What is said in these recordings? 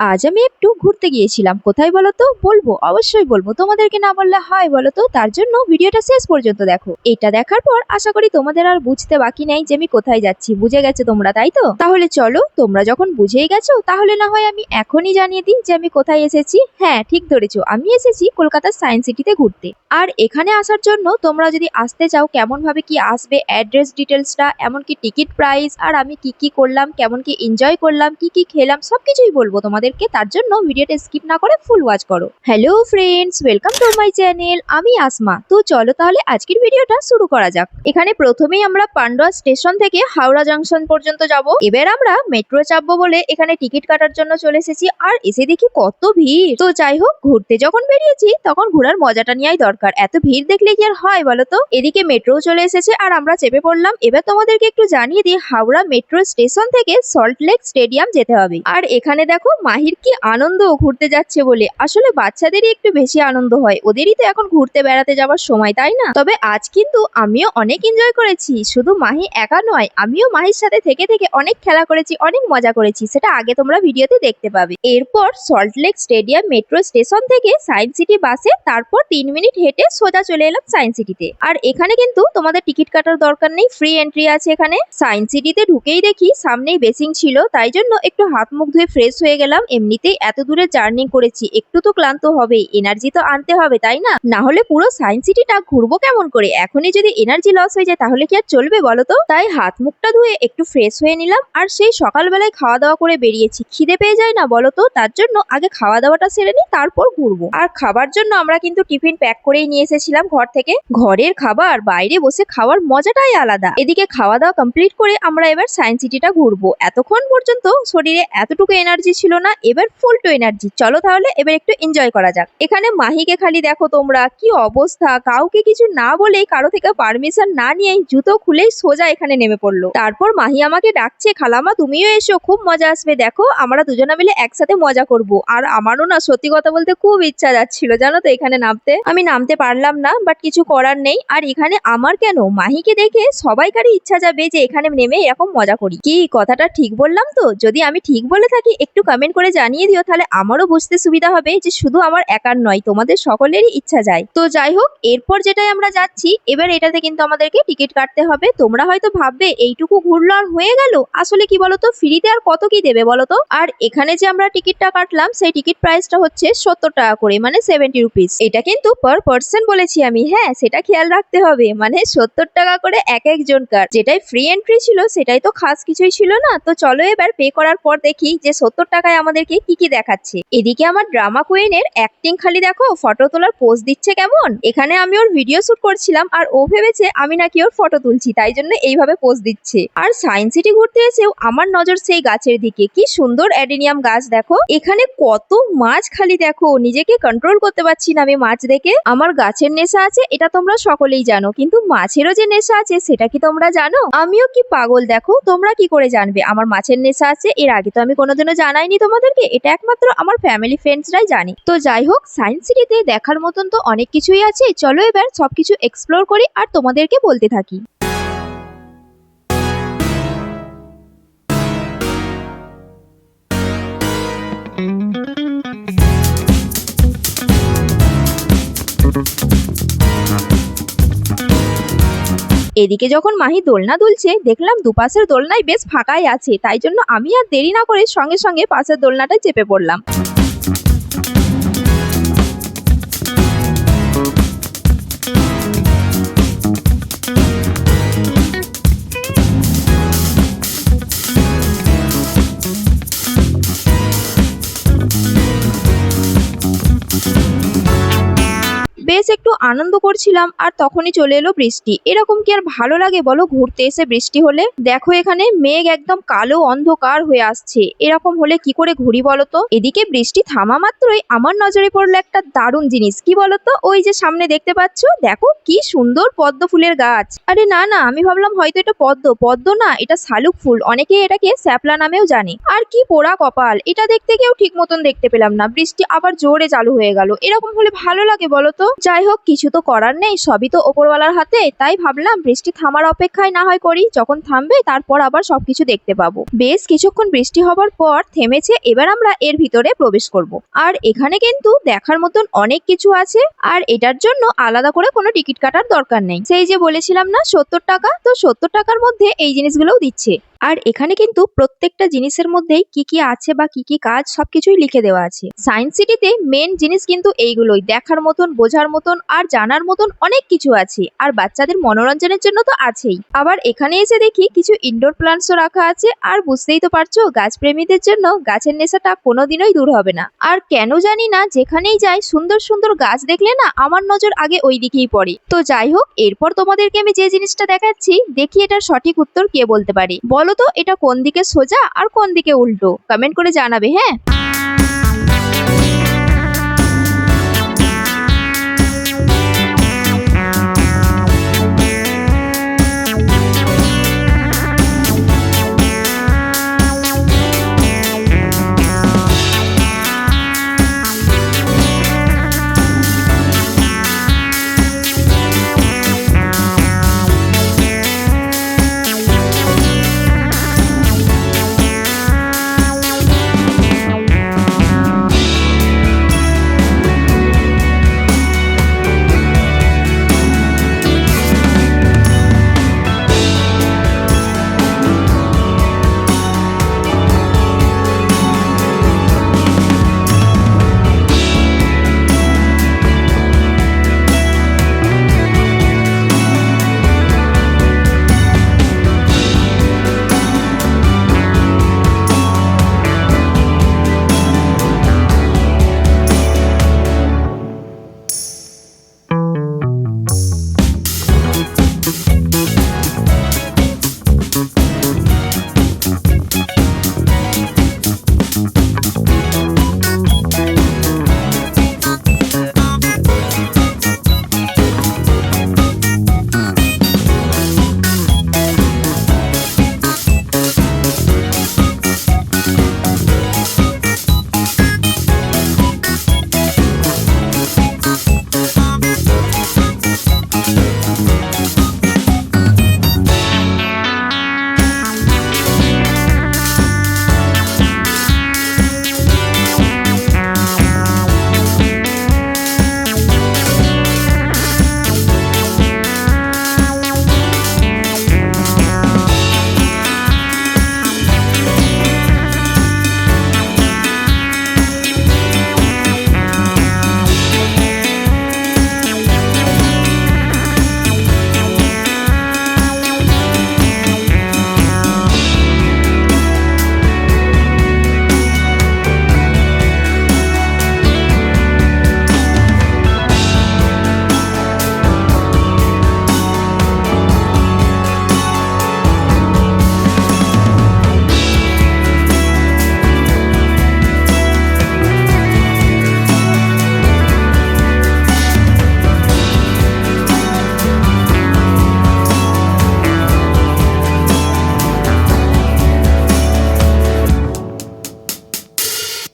আজ আমি একটু ঘুরতে গিয়েছিলাম। কোথায় বলো তো বলব, অবশ্যই বলব। তোমাদেরকে না বললে হয় বলো তো তার জন্য ভিডিওটা শেষ পর্যন্ত দেখো। এটা দেখার পর আশা করি তোমাদের আর বুঝতে বাকি নেই যে আমি কোথায় যাচ্ছি। বুঝে গেছো তোমরা, তাই তো? তাহলে চলো, তোমরা যখন বুঝেই গেছো, তাহলে না হয় আমি এখনই জানিয়ে দিই যে আমি কোথায় এসেছি। হ্যাঁ ঠিক ধরেছো, আমি এসেছি কলকাতার সায়েন্স সিটিতে ঘুরতে। আর এখানে আসার জন্য তোমরা যদি আসতে চাও কেমন ভাবে কি আসবে, অ্যাড্রেস ডিটেলসটা এমনকি টিকিট প্রাইস, আর আমি কি কি করলাম, কেমন কি এনজয় করলাম, কি কি খেলাম, সবকিছুই বলব তোমাদেরকে তার জন্য ভিডিওটা স্কিপ না করে ফুল ওয়াচ করো। Hello friends welcome to my channel আমি আসমা। তো চলো তাহলে আজকের ভিডিওটা শুরু করা যাক। এখানে প্রথমেই আমরা পান্ডুয়া স্টেশন থেকে হাওড়া জাংশন পর্যন্ত যাব। এবার আমরা মেট্রো চাপবো বলে এখানে টিকিট কাটার জন্য চলে এসেছি, আর এসে দেখি কত ভিড়। তো যাই হোক, ঘুরতে যখন বেরিয়েছি, তখন ঘোরার মজাটা নেওয়াই দরকার। এত ভিড় দেখলে কি আর হয় বলো তো? এদিকে মেট্রো চলে এসেছে, আর আমরা চেপে পড়লাম। এবার তোমাদেরকে একটু জানিয়ে দিই, হাওড়া মেট্রো স্টেশন থেকে সল্ট লেক স্টেডিয়াম যেতে হবে। আর এখানে দেখো মাহির কি আনন্দ ঘুরতে যাচ্ছে বলে। আসলে বাচ্চাদেরই একটু বেশি আনন্দ হয়। ওদেরই তো এখন ঘুরতে বেড়াতে যাওয়ার সময়, তাই না? তবে আজ কিন্তু আমিও অনেক এনজয় করেছি। শুধু মাহি একা নয়, আমিও মাহির সাথে থেকে থেকে অনেক খেলা করেছি, অনেক মজা করেছি। সেটা আগে তোমরা ভিডিওতে দেখতে পাবে। এরপর Salt Lake Stadium metro station থেকে সায়েন্স সিটি বাসে তারপর তিন মিনিট হেঁটে সোজা চলে এলাম সায়েন্স সিটিতে আর এখানে কিন্তু তোমাদের টিকিট কাটার দরকার নেই ফ্রি এন্ট্রি আছে এখানে। সায়েন্স সিটিতে ঢুকেই দেখি, সামনেই বেসিং ছিল, তাই জন্য একটু হাত মুখ ধুয়ে ফ্রেশ হয়ে গেলাম। এমনিতেই এত দূরে জার্নি করেছি, একটু তো ক্লান্ত হবেই এনার্জি তো আনতে হবে, তাই না? না হলে পুরো সায়েন্স সিটিটা ঘুরবো কেমন করে? এখনই যদি এনার্জি লস হয়ে যায়, তাহলে কি আর চলবে বলো তো? তাই হাত মুখটা ধুয়ে একটু ফ্রেশ হয়ে নিলাম, আর সেই সকালবেলায় খাওয়া দাওয়া করে বেরিয়েছি। খিদে পেয়ে যায় না বলো তো? তার জন্য আগে খাওয়া দাওয়াটা সেরে নিই, তারপর ঘুরবো। আর খাবার জন্য আমরা কিন্তু টিফিন প্যাক করেই নিয়ে এসেছিলাম ঘর থেকে। ঘরের খাবার, বাইরে বসে খাওয়ার মজাটাই আলাদা। এদিকে খাওয়া দাওয়া কমপ্লিট করে আমরা এবার সায়েন্স সিটিটা ঘুরবো। এতক্ষণ পর্যন্ত শরীরে এতটুকু এনার্জি ছিল না এবার ফুল টু এনার্জি চলো তাহলে এবার একটু এনজয় করা যাক। এখানে মাহিকে খালি দেখো তোমরা, কি অবস্থা? কাউকে কিছু না বলেই, কারও থেকে পারমিশন না নিয়েই জুতো খুলেই সোজা এখানে নেমে পড়ল। তারপর মাহি আমাকে ডাকছে খালামা তুমিও এসো, খুব মজা আসবে। দেখো, আমরা দুজনে মিলে একসাথে মজা করব। আর আমারও না সত্যি কথা বলতে খুব ইচ্ছা যাচ্ছিল, জানো তো, এখানে নামতে। আমি নামতে পারলাম না বাট কিছু করার নেই। আর এখানে আমার কেন? মাহিকে দেখে সবাইকারই ইচ্ছা যাবে যে এখানে নেমে এরকম মজা করি। কি, কথাটা ঠিক বললাম তো? যদি আমি ঠিক বলে থাকি, একটু কমেন্ট করে জানিয়ে দিও, তাহলে আমারও বুঝতে সুবিধা হবে যে শুধু আমার একার নয়, তোমাদের সকলেরই ইচ্ছা যায়। তো যাই হোক, এরপর যেটাই আমরা যাচ্ছি, এবার এটাতে কিন্তু আমাদেরকে টিকিট কাটতে হবে। তোমরা হয়তো ভাববে, এইটুকু ঘুরলো আর হয়ে গেল? আসলে কি বলতো, ফ্রিতে আর কত কি দেবে বলতো? আর এখানে যে আমরা টিকিটটা কাটলাম, সেই টিকিট প্রাইসটা হচ্ছে সত্তর টাকা করে মানে সেভেন্টি রুপিস এটা কিন্তু পার পার্সন বলেছি আমি হ্যাঁ সেটা খেয়াল রাখতে হবে মানে সত্তর টাকা করে এক একজন কার যেটাই ফ্রি এন্ট্রি ছিল, সেটাই তো খাস কিছুই ছিল না। তো চলো এবার পে করার পর দেখি যে সত্তর টাকায় আমাদেরকে কি কি দেখাচ্ছে? এদিকে আমার ড্রামা কুইনের অ্যাক্টিং খালি দেখো ফটো তোলার পোজ দিচ্ছে কেমন? এখানে আমি ওর ভিডিও শুট করছিলাম আর ও ভেবেছে আমি নাকি ওর ফটো তুলছি, তাই জন্য এইভাবে পোজ দিচ্ছে। আর সায়েন্স সিটি ঘুরতে এসেও আমার নজর সেই গাছের দিকে। কি সুন্দর অ্যাডেনিয়াম গাছ দেখো। এখানে কত মাছ খালি দেখো। নিজেকে কন্ট্রোল করতে পারছি না আমি মাছ দেখে। আমার গাছের নেশা আছে, এটা তোমরা সকলেই জানো। কিন্তু মাছেরও যে নেশা আছে, সেটা কি তোমরা জানো? আমিও কি পাগল দেখো? তোমরা কি করে জানবে? আমার মাছের নেশা আছে, এর আগে তো আমি কোনোদিনও জানাইনি তোমাদেরকে এটা একমাত্র আমার ফ্যামিলি ফ্রেন্ডসরাই জানি। তো যাই হোক সায়েন্স সিটিতে দেখার মতন তো অনেক কিছুই আছে। চলো এবার সবকিছু এক্সপ্লোর করি আর তোমাদেরকে বলতে থাকি। এদিকে যখন মাহি দোলনা দুলছে, দেখলাম দুপাশের দোলনায় বেশ ফাঁকাই আছে, তাই জন্য আমি আর দেরি না করে সঙ্গে সঙ্গে পাশের দোলনাটায় চেপে পড়লাম। বেশ একটু আনন্দ করছিলাম আর তখনই চলে এলো বৃষ্টি। এরকম কি আর ভালো লাগে বলো? ঘুরতে এসে বৃষ্টি হলে? দেখো এখানে মেঘ একদম কালো অন্ধকার হয়ে আসছে। এরকম হলে কি করে ঘুরি বলতো এদিকে বৃষ্টি থামা মাত্রই আমার নজরে পড়ল একটা দারুণ জিনিস। কি বলতো ওই যে সামনে দেখতে পাচ্ছ? দেখো কি সুন্দর পদ্ম ফুলের গাছ। আরে না না, আমি ভাবলাম হয়তো এটা পদ্ম। পদ্ম না, এটা শালুক ফুল। অনেকে এটাকে স্যাপলা নামেও জানে। আর কি পোড়া কপাল! এটা দেখতে কেউ ঠিক মতন দেখতে পেলাম না। বৃষ্টি আবার জোরে চালু হয়ে গেল। এরকম হলে ভালো লাগে বলো তো? যাই হোক, কিছু তো করার নেই, সবই তো ওপরওয়ালার হাতে। তাই ভাবলাম, বৃষ্টি থামার অপেক্ষায় না হয় করি। যখন থামবে, তারপর আবার সবকিছু দেখতে পাবো। বেশ কিছুক্ষণ বৃষ্টি হবার পর থেমেছে, এবার আমরা এর ভিতরে প্রবেশ করব। আর এখানে কিন্তু দেখার মতন অনেক কিছু আছে, আর এটার জন্য আলাদা করে কোনো টিকিট কাটার দরকার নেই। সেই যে বলেছিলাম না, সত্তর টাকা? তো সত্তর টাকার মধ্যে এই জিনিসগুলোও দিচ্ছে। আর এখানে কিন্তু প্রত্যেকটা জিনিসের মধ্যেই কি কি আছে বা কি কি কাজ সবকিছুই লিখে দেওয়া আছে। সায়েন্স সিটিতে মেন জিনিস কিন্তু এইগুলোই, দেখার মতন, বোঝার মতন আর জানার মতন অনেক কিছু আছে। আর বাচ্চাদের মনোরঞ্জনের জন্য তো আছেই। আবার এখানে এসে দেখি কিছু ইনডোর প্লান্টসও রাখা আছে। আর বুঝতেই তো পারছ গাছ প্রেমীদের জন্য গাছের নেশাটা কোনোদিনই দূর হবে না। আর কেন জানি না, যেখানেই যাই সুন্দর সুন্দর গাছ দেখলে না আমার নজর আগে ওই দিকেই পড়ে। তো যাই হোক, এরপর তোমাদেরকে আমি যে জিনিসটা দেখাচ্ছি, দেখি এটার সঠিক উত্তর কে বলতে পারে। বলো তো এটা কোন দিকে সোজা আর কোন দিকে উল্টো? কমেন্ট করে জানাবে হ্যাঁ?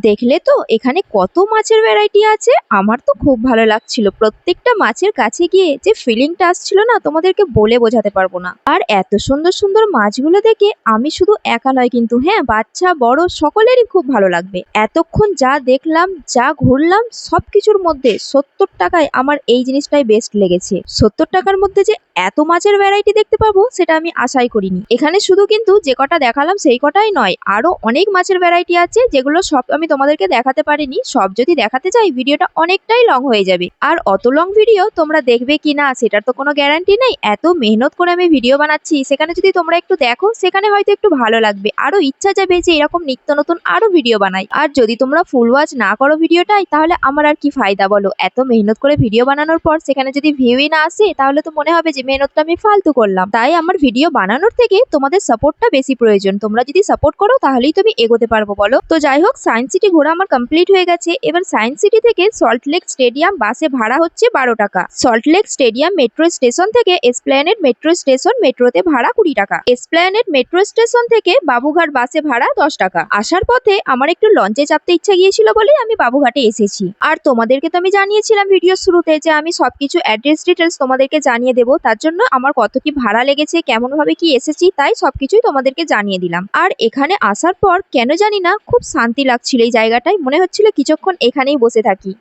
দেখলে তো এখানে কত মাছের ভ্যারাইটি আছে? আমার তো খুব ভালো লাগছিল। প্রত্যেকটা মাছের কাছে গিয়ে যে ফিলিংটা আসছিল না, তোমাদেরকে বলে বোঝাতে পারব না। আর এত সুন্দর সুন্দর মাছগুলো দেখে আমি শুধু একা নয় কিন্তু হ্যাঁ বাচ্চা, বড়, সকলেরই খুব ভালো লাগবে। এতক্ষণ যা দেখলাম, যা ঘুরলাম, সবকিছুর মধ্যে সত্তর টাকায় আমার এই জিনিসটাই বেস্ট লেগেছে। সত্তর টাকার মধ্যে যে এত মাছের ভ্যারাইটি দেখতে পাবো সেটা আমি আশাই করিনি। এখানে শুধু কিন্তু যে কটা দেখালাম সেই কটাই নয়, আরও অনেক মাছের ভ্যারাইটি আছে যেগুলো সব আমি তোমাদেরকে দেখাতে পারিনি। সব যদি দেখাতে চাই, ভিডিওটা অনেকটাই লং হয়ে যাবে। আর অত লং ভিডিও তোমরা দেখবে কি না, সেটার তো কোনো গ্যারান্টি নেই। এত মেহনত করে আমি ভিডিও বানাচ্ছি, সেখানে যদি তোমরা একটু দেখো, সেখানে হয়তো একটু ভালো লাগবে। আরও ইচ্ছা যাবে যে এরকম নিত্য নতুন আরও ভিডিও বানাই। আর যদি তোমরা ফুল ওয়াচ না করো ভিডিওটাই তাহলে আমার আর কি ফায়দা বলো? এত মেহনত করে ভিডিও বানানোর পর সেখানে যদি ভিউই না আসে, তাহলে তো মনে হবে যে মেহনতটা আমি ফালতু করলাম। তাই আমার ভিডিও বানানোর থেকে তোমাদের সাপোর্টটা বেশি প্রয়োজন। তোমরা যদি সাপোর্ট করো, তাহলেই তুমি এগোতে পারব, বলো? তো যাই হোক সায়েন্স সিটি ঘোরা আমার কমপ্লিট হয়ে গেছে। এবার সায়েন্স সিটি থেকে সল্ট লেক স্টেডিয়াম বাসে ভাড়া হচ্ছে বারো টাকা। Salt Lake stadium metro station থেকে এসপ্ল্যানেড মেট্রো স্টেশন মেট্রোতে ভাড়া কুড়ি টাকা। এসপ্ল্যানেড মেট্রো স্টেশন থেকে বাবুঘাট বাসে ভাড়া দশ টাকা। আসার পথে আমার একটু লঞ্চে চাপতে ইচ্ছা গিয়েছিল বলেই আমি বাবুঘাটে এসেছি। আর তোমাদেরকে তো আমি জানিয়েছিলাম ভিডিও শুরুতে যে আমি সবকিছু অ্যাড্রেস ডিটেলস তোমাদেরকে জানিয়ে দেবো। তার জন্য আমার কত কি ভাড়া লেগেছে কেমন ভাবে কি এসেছি তাই সবকিছুই তোমাদেরকে জানিয়ে দিলাম। আর এখানে আসার পর কেন জানি না খুব শান্তি লাগছিল এই জায়গাটায়, মনে হচ্ছিল কিছুক্ষণ এখানেই বসে থাকি।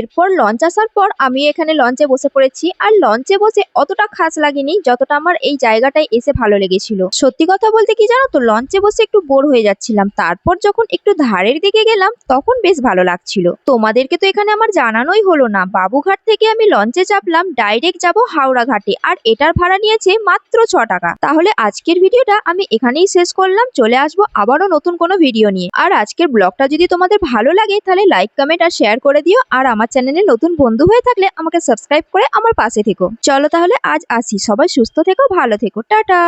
এর এরপর লঞ্চ আসার পর আমি এখানে লঞ্চে বসে পড়েছি। আর লঞ্চে বসে অতটা খাস লাগেনি, যতটা আমার এই জায়গাটায় এসে ভালো লেগেছিল। সত্যি কথা বলতে কি জানো তো লঞ্চে বসে একটু বোর হয়ে যাচ্ছিলাম। তারপর যখন একটু ধারের দিকে গেলাম, তখন বেশ ভালো লাগছিল। তোমাদেরকে তো এখানে আমার জানানোই হলো না। বাবুঘাট থেকে আমি লঞ্চে চাপলাম ডাইরেক্ট যাব হাওড়া ঘাটে। আর এটার ভাড়া নিয়েছে মাত্র ছ টাকা। তাহলে আজকের ভিডিওটা আমি এখানেই শেষ করলাম। চলে আসব আবারও নতুন কোনো ভিডিও নিয়ে। আর আজকের ব্লগটা যদি তোমাদের ভালো লাগে, তাহলে লাইক কমেন্ট আর শেয়ার করে দিও। আর আমার চ্যানেলে নতুন বন্ধু হয়ে থাকলে আমাকে সাবস্ক্রাইব করে আমার পাশে থেকো। চলো তাহলে আজ আসি। সবাই সুস্থ থেকো, ভালো থেকো। টাটা!